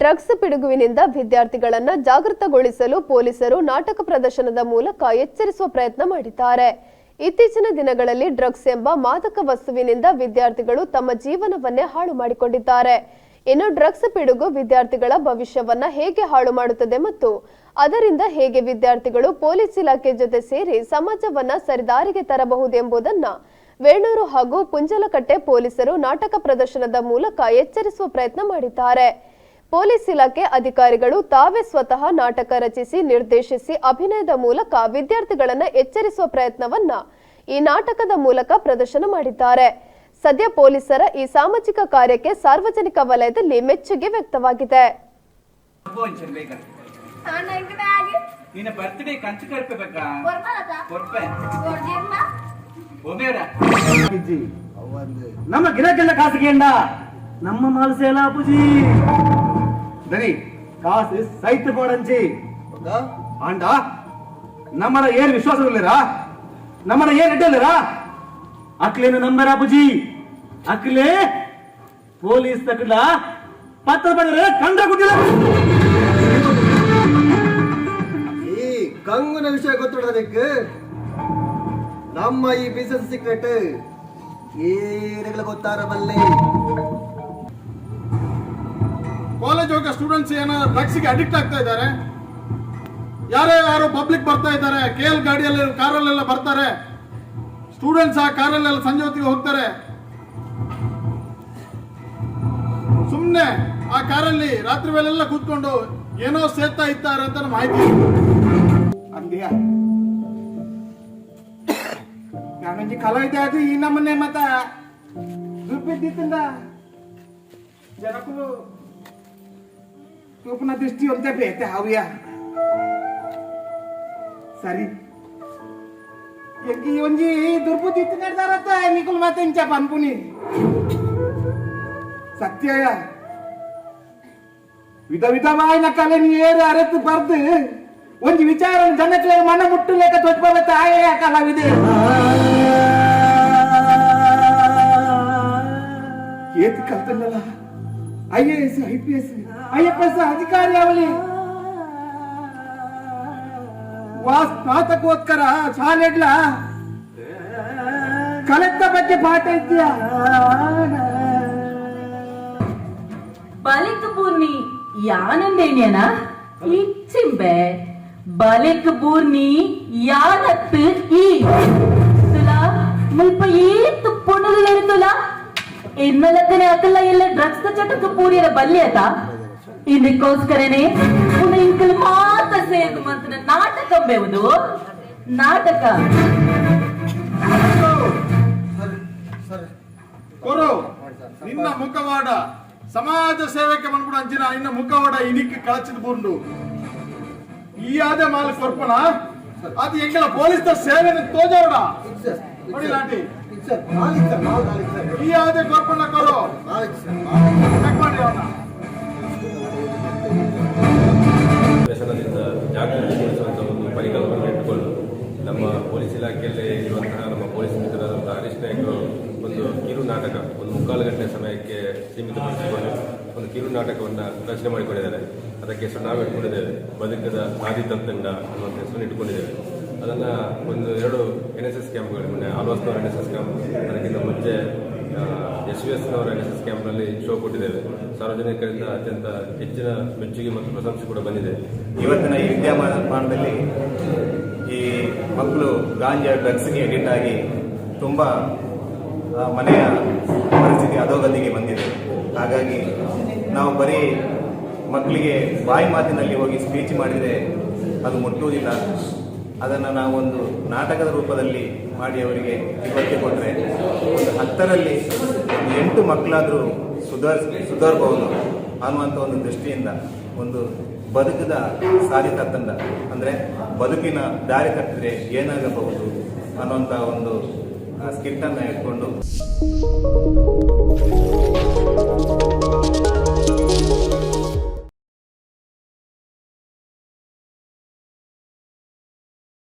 Drugs ಪಿಡುಗುವಿನಿಂದ ವಿದ್ಯಾರ್ಥಿಗಳನ್ನ ಜಾಗೃತಗೊಳಿಸಲು ಪೊಲೀಸರು ನಾಟಕ ಪ್ರದರ್ಶನದ ಮೂಲಕ ಎಚ್ಚರಿಸುವ ಪ್ರಯತ್ನ ಮಾಡಿದ್ದಾರೆ. ಇತ್ತೀಚಿನ ದಿನಗಳಲ್ಲಿ ಡ್ರಗ್ಸ್ ಎಂಬ ಮಾದಕ ವಸ್ತುವಿನಿಂದ ವಿದ್ಯಾರ್ಥಿಗಳು ತಮ್ಮ ಜೀವನವನ್ನೇ ಹಾಳು ಮಾಡಿಕೊಂಡಿದ್ದಾರೆ. ಇನ್ನು ಡ್ರಗ್ಸ್ ಪಿಡುಗು ವಿದ್ಯಾರ್ಥಿಗಳ ಭವಿಷ್ಯವನ್ನ ಹೇಗೆ ಹಾಳು ಮಾಡುತ್ತದೆ ಮತ್ತು ಅದರಿಂದ ಹೇಗೆ ವಿದ್ಯಾರ್ಥಿಗಳು ಪೊಲೀಸ್ ಇಲಾಖೆ ಜೊತೆ ಸೇರಿ ಸಮಾಜವನ್ನ ಸರಿದಾರಿಗೆ ತರಬಹುದೆಂಬುದನ್ನ ವೇಣೂರು ಹಾಗೂ ಪುಂಜಲಕಟ್ಟೆ ಪೊಲೀಸರು ನಾಟಕ ಪ್ರದರ್ಶನದ ಮೂಲಕ ಎಚ್ಚರಿಸುವ ಪ್ರಯತ್ನ ಮಾಡಿದ್ದಾರೆ. ಪೊಲೀಸ್ ಇಲಾಖೆ ಅಧಿಕಾರಿಗಳು ತಾವೇ ಸ್ವತಃ ನಾಟಕ ರಚಿಸಿ ನಿರ್ದೇಶಿಸಿ ಅಭಿನಯದ ಮೂಲಕ ವಿದ್ಯಾರ್ಥಿಗಳನ್ನು ಎಚ್ಚರಿಸುವ ಪ್ರಯತ್ನವನ್ನ ಈ ನಾಟಕದ ಮೂಲಕ ಪ್ರದರ್ಶನ ಮಾಡಿದ್ದಾರೆ. ಸದ್ಯ ಪೊಲೀಸರ ಈ ಸಾಮಾಜಿಕ ಕಾರ್ಯಕ್ಕೆ ಸಾರ್ವಜನಿಕ ವಲಯದಲ್ಲಿ ಮೆಚ್ಚುಗೆ ವ್ಯಕ್ತವಾಗಿದೆ. ನಮ್ಮ ಗಿಡಕ್ಕೆಲ್ಲ ಕಾಸಿಗೆಂಡ ನಮ್ಮ ಮಾಲ್ಸೇಲ ಪೂಜಿ ದನಿ ಕಾಸು ಸೈತ್ ಪೋಡಂಚಿ. ಆಂಡ ನಮ್ಮನ ಏನ್ ವಿಶ್ವಾಸವಿಲ್ಲರಾ? ನಮ್ಮನ ಏನ್ ಇಡ್ಡಲ್ಲರಾ ಅಕ್ಲೇನು ನಂಬರ ಬುಜಿ ಅಕ್ಲೆ ಪೊಲೀಸ್ ತಕ್ಕಲ ಪತ್ರ ಬಂದ್ರೆ ಕಂಡ ಕೊಟ್ಟಿಲ್ಲ ಈ ಕಂಗುನ ವಿಷಯ ಗೊತ್ತಿಡೋದಕ್ಕೆ ನಮ್ಮ ಈ ಬಿಸಿನೆಸ್ ಸೀಕ್ರೆಟ್ ಏನೆಗಳ ಗೊತ್ತಾರ ಬಲ್ಲೆ ಕಾಲೇಜ್ ಹೋಗೋ ಸ್ಟೂಡೆಂಟ್ಸ್ ಏನೋ ಡ್ರಗ್ಸ್ಗೆ ಅಡಿಕ್ಟ್ ಆಗ್ತಾ ಇದ್ದಾರೆ. ಯಾರೇ ಯಾರು ಪಬ್ಲಿಕ್ ಬರ್ತಾ ಇದ್ದಾರೆ. ಕೆ ಎಲ್ ಗಾಡಿಯಲ್ಲಿ ಕಾರಲ್ಲೆಲ್ಲ ಬರ್ತಾರೆ. ಸ್ಟೂಡೆಂಟ್ಸ್ ಆ ಕಾರಲ್ಲೆಲ್ಲ ಸಂಜೆ ಹೊತ್ತಿಗೆ ಹೋಗ್ತಾರೆ. ಸುಮ್ಮನೆ ಆ ಕಾರಲ್ಲಿ ರಾತ್ರಿ ವೇಳೆಲ್ಲ ಕೂತ್ಕೊಂಡು ಏನೋ ಸೇರ್ತಾ ಇದ್ದಾರೆ ಅಂತ ಮಾಹಿತಿ ಅಂದ್ಯಾ? ನಾನೊಂದು ಕಲಾವಿದ ಅದು ಈ ನಮ್ಮನೆ ಮತ ದುರ್ಬಿದ್ದಿತ್ತಂದ? ಜನಕ್ಕೂ ತೂಪನ ದೃಷ್ಟಿ ಅಂತ ಬೇತೆ ಹಾವ್ಯ ಸರಿ ಎಂಗಿ ಒಂಜಿ ದುರ್ಬುದ್ಧಿ ನಡೆದಾರತ್ತ ನಿಕುಲ್ ಮತ್ತೆ ಇಂಚ ಪನ್ಪುನಿ ಸತ್ಯ ವಿಧ ವಿಧವಾಯಿನ ಕಲೆ ಏರು ಅರೆತು ಬರ್ದು ಒಂಜಿ ವಿಚಾರ ಜನಕ್ಕೆ ಮನ ಮುಟ್ಟು ಲೆಕ್ಕ ತೊಜ್ಬತ್ತ ಆಯ ಕಲಾವಿದೆ ಏತ್ ಕಲ್ತನಲ್ಲ I A S I P S I F S ಅಧಿಕಾರಿ ಅವಳಿ ವಾಸ್ ಸ್ನಾತಕೋತ್ಕರ ಶಾಲೆಡ್ಲ ಕಲೆಕ್ಟ ಬಗ್ಗೆ ಪಾಠ ಇದ್ಯಾ ಬಲಿಕ್ ಬೂರ್ನಿ ಯಾನಂದೇನ್ಯನ ಇಚ್ಚಿಂಬೆ ಬಲಿಕ್ ಬೂರ್ನಿ ಯಾನತ್ ಈ ತುಲಾ ಮುಲ್ಪ ಏತ್ ಪುಣಲು ತುಲಾ ಇನ್ನಲಕ್ಕನೆ ಅಕಲ್ಲ ಎಲ್ಲ ಡ್ರಗ್ಸ್ ಚಟಕ್ಕೆ ಪೂರಿಯರ ಬಲ್ಯತ ಇದಕ್ಕೋಸ್ಕರನೇ ಒಂದು ಇಂಕಲ್ ಮಾತ ಸೇದು ಮಂತನ ನಾಟಕ ಬೆವುದು ನಾಟಕ. ಕೊರು, ನಿನ್ನ ಮುಖವಾಡ. ಸಮಾಜ ಸೇವೆಗೆ ಬಂದ್ಬಿಡು ಅಂಚಿನ ನಿನ್ನ ಮುಖವಾಡ ಇನಿಕ್ಕೆ ಕಳಚಿದ ಬುಂಡು ಈ ಆದ ಮಾಲ್ ಕೊರ್ಪನ? ಅದು ಎಂಗೆಲ್ಲ ಪೊಲೀಸ್ ಸೇವೆ ತೋಜವಡ ನೋಡಿ ಲಾಟಿ ಈ ನಾಲಿಕ್ ಸರ್ ಚೆಕ್ ಮಾಡಿ ಅವನ್ನ ವ್ಯಸನದಿಂದ ಜಾಗೃತಿಗೊಳಿಸುವಂಥ ಒಂದು ಪರಿಕಲ್ಪನೆ ಇಟ್ಟುಕೊಂಡು ನಮ್ಮ ಪೊಲೀಸ್ ಇಲಾಖೆಯಲ್ಲಿ ಇರುವಂತಹ ನಮ್ಮ ಪೊಲೀಸ್ ಮಿತ್ರರಾದಂತಹ ಹರೀಶ್ ನಾಯ್ಕರು ಒಂದು ಕಿರು ನಾಟಕ, ಒಂದು ಮುಕ್ಕಾಲು ಗಂಟೆ ಸಮಯಕ್ಕೆ ಸೀಮಿತಪಡಿಸಿಕೊಂಡು ಒಂದು ಕಿರು ನಾಟಕವನ್ನು ರಚನೆ ಮಾಡಿಕೊಂಡಿದ್ದಾರೆ. ಅದಕ್ಕೆ ಹೆಸರು ನಾವು ಇಟ್ಕೊಂಡಿದ್ದೇವೆ ಬದುಕದ ಆದಿ ತಂತಂಡ ಅನ್ನುವಂಥ ಹೆಸರನ್ನು ಇಟ್ಕೊಂಡಿದ್ದೇವೆ ಅದನ್ನು ಒಂದು ಎರಡು ಎನ್ ಎಸ್ ಎಸ್ ಕ್ಯಾಂಪ್ಗಳು, ಮೊನ್ನೆ ಆಲ್ವಾಸ್ನವರ ಎನ್ ಎಸ್ ಎಸ್ ಕ್ಯಾಂಪ್, ಅದಕ್ಕಿಂತ ಮುಂಚೆ ಎಸ್ ವಿ ಎಸ್ನವರ ಎನ್ ಎಸ್ ಎಸ್ ಕ್ಯಾಂಪ್ನಲ್ಲಿ ಶೋ ಕೊಟ್ಟಿದ್ದೇವೆ. ಸಾರ್ವಜನಿಕರಿಂದ ಅತ್ಯಂತ ಹೆಚ್ಚಿನ ಮೆಚ್ಚುಗೆ ಮತ್ತು ಪ್ರಶಂಸೆ ಕೂಡ ಬಂದಿದೆ. ಇವತ್ತಿನ ಈ ವಿದ್ಯಮಾನದಲ್ಲಿ ಈ ಮಕ್ಕಳು ಗಾಂಜಾ ಡ್ರಗ್ಸ್ಗೆ ಅಡಿಕ್ಟ್ ಆಗಿ ತುಂಬ ಮನೆಯ ಪರಿಸ್ಥಿತಿ ಅಧೋಗತಿಗೆ ಬಂದಿದೆ. ಹಾಗಾಗಿ ನಾವು ಬರೀ ಮಕ್ಕಳಿಗೆ ಬಾಯಿ ಮಾತಿನಲ್ಲಿ ಹೋಗಿ ಸ್ಪೀಚ್ ಮಾಡಿದರೆ ಅದು ಮುಟ್ಟುವುದಿಲ್ಲ. ಅದನ್ನು ನಾವೊಂದು ನಾಟಕದ ರೂಪದಲ್ಲಿ ಮಾಡಿ ಅವರಿಗೆ ತಿಳುವಳಿಕೆ ಕೊಟ್ಟರೆ ಒಂದು ಹತ್ತರಲ್ಲಿ ಒಂದು ಎಂಟು ಮಕ್ಕಳಾದರೂ ಸುಧಾರ್ ಸುಧಾರಬಹುದು ಅನ್ನುವಂಥ ಒಂದು ದೃಷ್ಟಿಯಿಂದ ಒಂದು ಬದುಕಿದ ಸಾರಿ ತಂಡ. ಅಂದರೆ ಬದುಕಿನ ದಾರಿ ತಪ್ಪಿದ್ರೆ ಏನಾಗಬಹುದು ಅನ್ನುವಂಥ ಒಂದು ಸ್ಕಿಟ್ಟನ್ನು ಇಟ್ಕೊಂಡು.